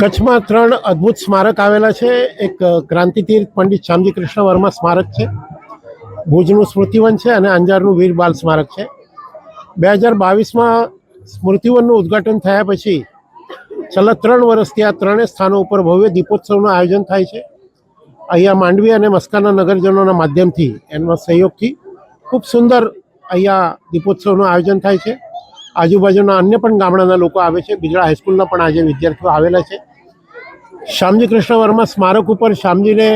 કચ્છમાં ત્રણ અદ્ભુત સ્મારક આવેલા છે. એક ક્રાંતિતીર્થ પંડિત શ્યામજી કૃષ્ણ વર્મા સ્મારક છે. ભુજનું સ્મૃતિવન છે અને અંજારનું વીર બાલ સ્મારક છે. બે હજાર બાવીસમાં સ્મૃતિવનનું ઉદ્ઘાટન થયા પછી છેલ્લા ત્રણ વર્ષથી આ ત્રણેય સ્થાનો ઉપર ભવ્ય દીપોત્સવનું આયોજન થાય છે. અહીંયા માંડવી અને મસ્કાના નગરજનોના માધ્યમથી એના સહયોગથી ખૂબ સુંદર અહીંયા દીપોત્સવનું આયોજન થાય છે. આજુબાજુના અન્ય પણ ગામડાના લોકો આવે છે. બીજળા હાઈસ્કૂલના પણ આજે વિદ્યાર્થીઓ આવેલા છે. શ્યામજી કૃષ્ણ વર્મા સ્મારક ઉપર શ્યામજીને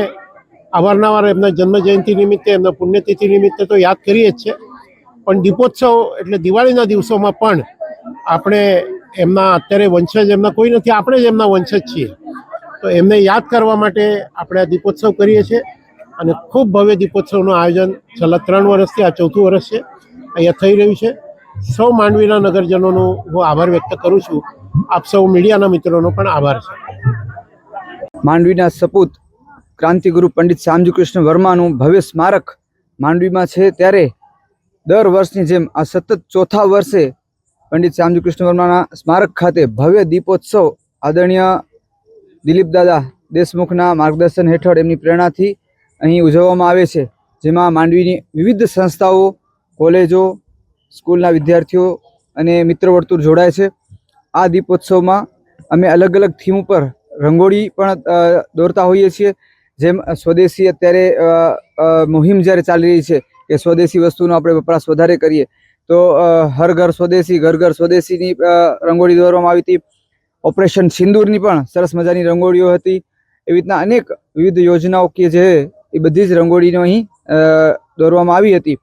અવારનવાર એમના જન્મજયંતિ નિમિત્તે, એમના પુણ્યતિથિ નિમિત્તે તો યાદ કરીએ જ છે. પણ દીપોત્સવ એટલે દિવાળીના દિવસોમાં પણ આપણે એમના અત્યારે વંશજ એમના કોઈ નથી, આપણે જ એમના વંશજ છીએ. તો એમને યાદ કરવા માટે આપણે આ દીપોત્સવ કરીએ છીએ. અને ખૂબ ભવ્ય દીપોત્સવનું આયોજન છેલ્લા ત્રણ વર્ષથી, આ ચોથું વર્ષ છે, અહીંયા થઈ રહ્યું છે. સૌ માંડવીના નગરજનોનો હું આભાર વ્યક્ત કરું છું. આપ સૌ મીડિયાના મિત્રોનો પણ આભાર છે. માંડવીના સપૂત ક્રાંતિગુરુ પંડિત શ્યામજી કૃષ્ણ વર્માનું ભવ્ય સ્મારક માંડવીમાં છે ત્યારે દર વર્ષની જેમ આ સતત ચોથા વર્ષે પંડિત શ્યામજી કૃષ્ણ વર્માના સ્મારક ખાતે ભવ્ય દીપોત્સવ આદરણીય દિલીપ દાદા દેશમુખના માર્ગદર્શન હેઠળ એમની પ્રેરણાથી અહીં ઉજવવામાં આવે છે. જેમાં માંડવીની વિવિધ સંસ્થાઓ, કોલેજો સ્કૂલના વિદ્યાર્થીઓ અને મિત્ર વર્તુળ જોડાય છે. આ દીપોત્સવમાં અમે અલગ અલગ થીમ ઉપર રંગોળી પણ દોરતા હોઈએ છીએ. જેમ સ્વદેશી અત્યારે મુહિમ જ્યારે ચાલી રહી છે કે સ્વદેશી વસ્તુનો આપણે વપરાશ વધારે કરીએ, તો હર ઘર સ્વદેશી, ઘર ઘર સ્વદેશીની રંગોળી દોરવામાં આવી હતી. ઓપરેશન સિંદૂરની પણ સરસ મજાની રંગોળીઓ હતી. એવી રીતના અનેક વિવિધ યોજનાઓ કે જે એ બધી જ રંગોળીનો અહીં દોરવામાં આવી હતી.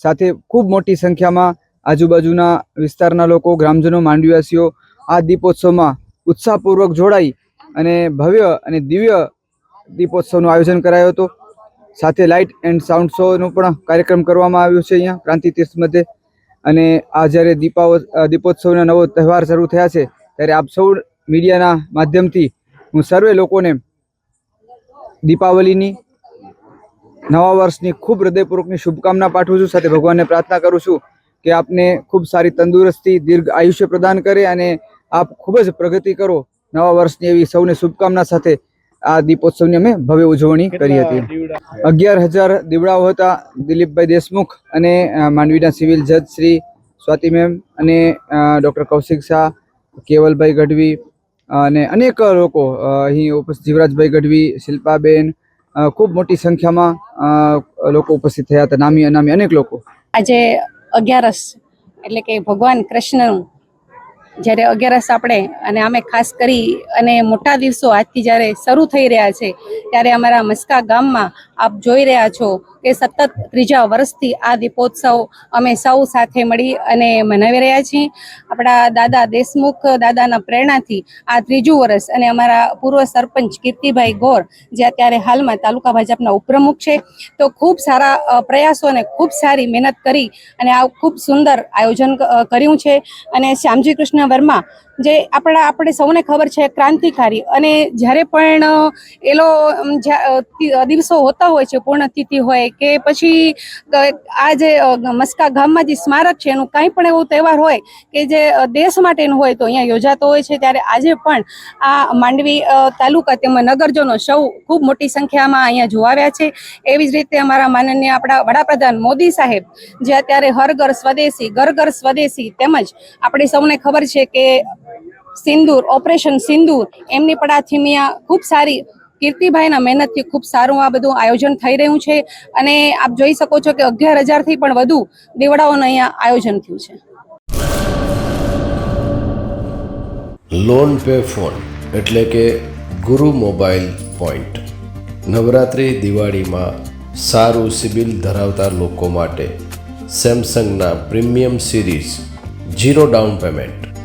સાથે ખૂબ મોટી સંખ્યામાં આજુબાજુના વિસ્તારના લોકો, ગ્રામજનો, માંડવીવાસીઓ આ દીપોત્સવમાં ઉત્સાહપૂર્વક જોડાઈ અને ભવ્ય અને દિવ્ય દીપોત્સવનું આયોજન કરાયો હતો. સાથે લાઇટ એન્ડ સાઉન્ડ શોનો પણ કાર્યક્રમ કરવામાં આવ્યો છે અહીંયા ક્રાંતિ તીર્થ મધ્યે. અને આ જ્યારે દીપાવ દીપોત્સવના નવો તહેવાર શરૂ થયા છે, ત્યારે આપ સૌ મીડિયાના માધ્યમથી હું સર્વે લોકોને દીપાવલીની નવા વર્ષની ખૂબ હૃદયપૂર્વકની શુભકામના પાઠવું છું સાથે ભગવાનને પ્રાર્થના કરું છું કે આપને ખૂબ સારી તંદુરસ્તી દીર્ઘ આયુષ્ય પ્રદાન કરે અને આપ ખૂબ જ પ્રગતિ કરો. નવા વર્ષની એવી સૌને શુભકામના સાથે આ દીપોત્સવની અમે ભવ્ય ઉજવણી કરી હતી. અગિયાર હજાર દીવડાઓ હતા દિલીપભાઈ દેશમુખ અને માંડવીના સિવિલ જજ શ્રી સ્વાતિ મેમ અને ડૉક્ટર કૌશિક શાહ કેવલભાઈ ગઢવી અને અનેક લોકો અહીં ઉપસ્થિત જીવરાજભાઈ ગઢવી શિલ્પાબેન ખૂબ મોટી સંખ્યામાં લોકો ઉપસ્થિત થયા હતા, નામી અનામી અનેક લોકો. આજે અગિયારસ, એટલે કે ભગવાન કૃષ્ણનું, જ્યારે અગિયારસ આપણે, અને અમે ખાસ કરી, અને મોટા દિવસો આજથી જ્યારે શરૂ થઈ રહ્યા છે, ત્યારે અમારા મસ્કા ગામમાં આપ જોઈ રહ્યા છો કે સતત ત્રીજા વર્ષથી આ દીપોત્સવ અમે સૌ સાથે મળી અને મનાવી રહ્યા છીએ. આપણા દાદા દેશમુખ દાદાના પ્રેરણાથી આ ત્રીજું વર્ષ અને અમારા પૂર્વ સરપંચ કીર્તિભાઈ ગોર, જે અત્યારે હાલમાં તાલુકા ભાજપના ઉપપ્રમુખ છે, તો ખૂબ સારા પ્રયાસો અને ખૂબ સારી મહેનત કરી અને આ ખૂબ સુંદર આયોજન કર્યું છે. અને શ્યામજી કૃષ્ણ વર્મા જે આપણા આપણે સૌને ખબર છે ક્રાંતિકારી. અને જ્યારે પણ એલો દિવસો હોતા હોય છે પૂર્ણતિથિ હોય કે પછી આ જે મસ્કા ગામમાં જે સ્મારક છે, એનું કાંઈ પણ એવું તહેવાર હોય કે જે દેશ માટેનું હોય તો અહીંયા યોજાતો હોય છે. ત્યારે આજે પણ આ માંડવી તાલુકા તેમજ નગરજનો સૌ ખૂબ મોટી સંખ્યામાં અહીંયા જોવાવ્યા છે. એવી જ રીતે અમારા માનનીય આપણા વડાપ્રધાન મોદી સાહેબ, જે અત્યારે હર ઘર સ્વદેશી ઘર ઘર સ્વદેશી તેમજ આપણે સૌને ખબર છે કે સિંદૂર, ઓપરેશન સિંદૂર. એમની પણ આ થીમિયા ખૂબ સારી કીર્તિભાઈના મહેનતથી ખૂબ સારું આ બધું આયોજન થઈ રહ્યું છે. અને આપ જોઈ શકો છો કે અગિયાર હજારથી પણ વધુ દેવડાઓનું અહીંયા આયોજન થયું છે. લોન પે ફોન એટલે કે ગુરુ મોબાઈલ પોઈન્ટ. નવરાત્રિ દિવાળીમાં સારું સિબિલ ધરાવતા લોકો માટે સેમસંગના premium series zero down payment.